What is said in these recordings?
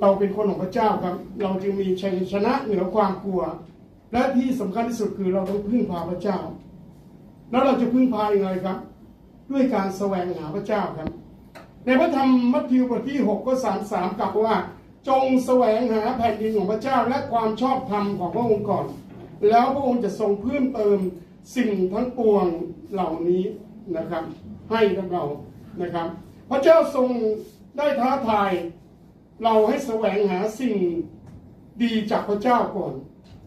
เราเป็นคนของพระเจ้าครับ เราจึงมีชัยชนะเหนือความกลัว และที่สำคัญที่สุดคือเราต้องพึ่งพาพระเจ้า แล้วเราจะพึ่งพาอย่างไรครับ ด้วยการแสวงหาพระเจ้าครับ ในพระธรรมมัทธิวบทที่6ก็3 3กลับว่า จงแสวงหาแผ่นดินของพระเจ้าและความชอบธรรมของพระองค์ก่อน แล้วพระองค์จะทรงเพิ่มเติมสิ่งทั้งปวงเหล่านี้นะครับ ให้กับเรานะครับ พระเจ้าทรงได้ท้าทาย เราให้แสวงหาสิ่งดีจากพระเจ้าก่อน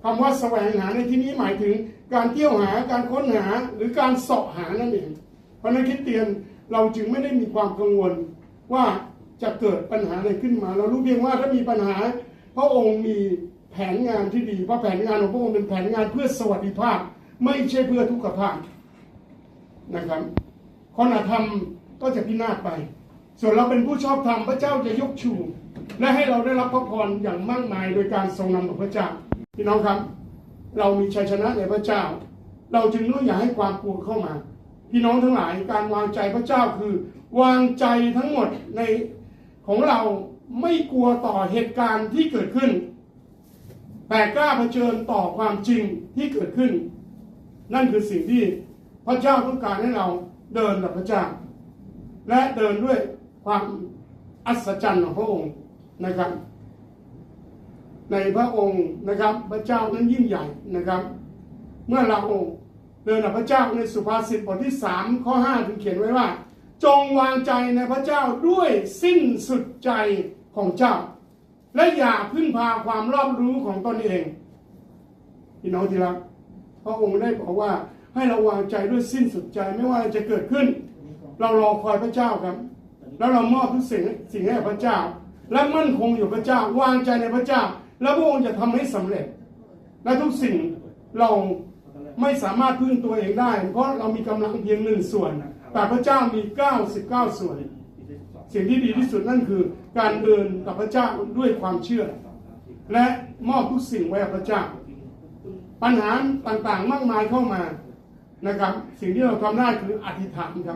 คำว่าแสวงหาในที่นี้หมายถึงการเที่ยวหาการค้นหาหรือการเสาะหานั่นเอง เพราะนั้นคริสเตียนเราจึงไม่ได้มีความกังวลว่าจะเกิดปัญหาอะไรขึ้นมา เรารู้เพียงว่าถ้ามีปัญหา พระองค์มีแผนงานที่ดีเพราะแผนงานของพระองค์เป็นแผนงานเพื่อสวัสดิภาพ ไม่ใช่เพื่อทุกขภาพนะครับคนอธรรมก็จะพินาศไป ส่วนเราเป็นผู้ชอบธรรมพระเจ้าจะยกชู และให้เราได้รับพระพรอย่างมากมายโดยการทรงนำของพระเจ้าพี่น้องครับ เรามีชัยชนะในพระเจ้า เราจึงต้องอย่าให้ความกลัวเข้ามา พี่น้องทั้งหลายการวางใจพระเจ้าคือ วางใจทั้งหมดในของเราไม่กลัวต่อเหตุการณ์ที่เกิดขึ้น แต่กล้าเผชิญต่อความจริงที่เกิดขึ้น นั่นคือสิ่งที่พระเจ้าต้องการให้เราเดินกับพระเจ้า และเดินด้วยความอัศจรรย์ของพระองค์ นะครับ ในพระองค์นะครับพระเจ้านั้นยิ่งใหญ่นะครับ เมื่อเราเดินกับพระเจ้าในสุภาษิตบทที่3ข้อ5ถึงเขียนไว้ว่า จงวางใจในพระเจ้าด้วยสิ้นสุดใจของเจ้า และอย่าพึ่งพาความรอบรู้ของตนเองพี่น้องที่รักพระองค์ได้บอกว่าให้เราวางใจด้วยสิ้นสุดใจไม่ว่าจะเกิดขึ้น เรารอคอยพระเจ้าครับ แล้วเรามอบทุกสิ่งสิ่งให้พระเจ้า และมั่นคงอยู่พระเจ้าวางใจในพระเจ้า แล้วพระองค์จะทำให้สำเร็จ และทุกสิ่งเราไม่สามารถพึ่งตัวเองได้ เพราะเรามีกำลังเพียงหนึ่งส่วน แต่พระเจ้ามี 99 ส่วน สิ่งที่ดีที่สุดนั่นคือ การเดินกับพระเจ้าด้วยความเชื่อ และมอบทุกสิ่งไว้กับพระเจ้า ปัญหาต่างๆมากมายเข้ามานะครับ สิ่งที่เราทำได้คืออธิษฐานครับ